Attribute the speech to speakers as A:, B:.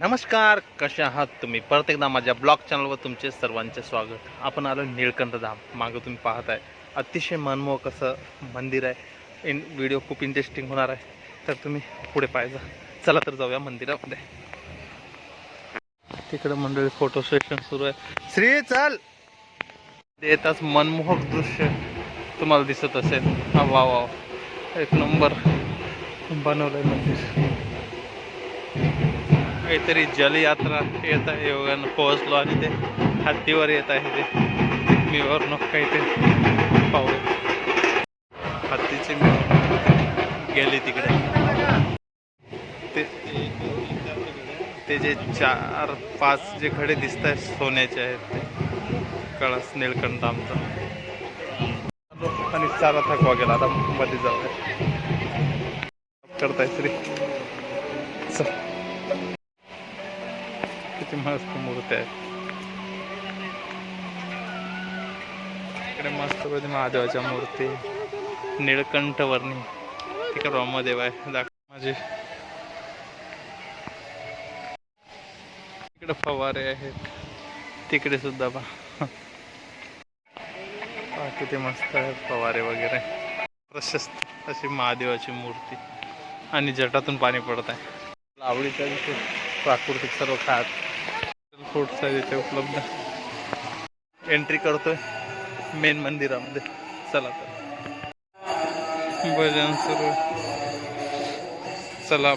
A: नमस्कार कसे आहात तुम्ही? परत एकदा माझ्या ब्लॉग चॅनलवर तुमचे सर्वांचे स्वागत. आपण आलो निळकंठ धाम. मागं तुम्ही पाहत आहे अतिशय मनमोहक असं मंदिर आहे. इन व्हिडिओ खूप इंटरेस्टिंग होणार आहे. तर तुम्ही पुढे पाहिजे चला तर जाऊया मंदिरामध्ये. तिकडे मंडळी फोटो सेशन सुरू आहे. श्री चल! येताच मनमोहक दृश्य तुम्हाला दिसत असेल. हा वा वा एक नंबर बनवलंय मंदिर. काहीतरी जलयात्रा येत आहे योगानं पोहोचलो आणि ते हत्तीवर येत आहे ते. मी वरून काहीतरी पाहू हत्तीचे मी गेले तिकडे. ते ते जे चार पाच जे खडे दिसत आहेत सोन्याचे आहेत ते. कळस निळकंठ आमचा. आणि चारा थकवा गेला आता मध्ये जाऊ करताय श्री. किती मस्त मूर्ती आहे. इकडे मस्त महादेवाच्या मूर्ती. निळकंठ वर्णी. तिकडे ब्रह्मदेव आहे. दाखव माझे. इकडे फवारे आहेत. तिकडे सुद्धा बा किती मस्त आहे फवारे वगैरे. प्रशस्त अशी महादेवाची मूर्ती. आणि जटातून पाणी पडत आहे. आवडीच्या प्राकृतिक सर्व खात फ्रूट्स आहे इथे उपलब्ध. एंट्री करतोय मेन मंदिरामध्ये. चला तर. भजन सुरू. चला.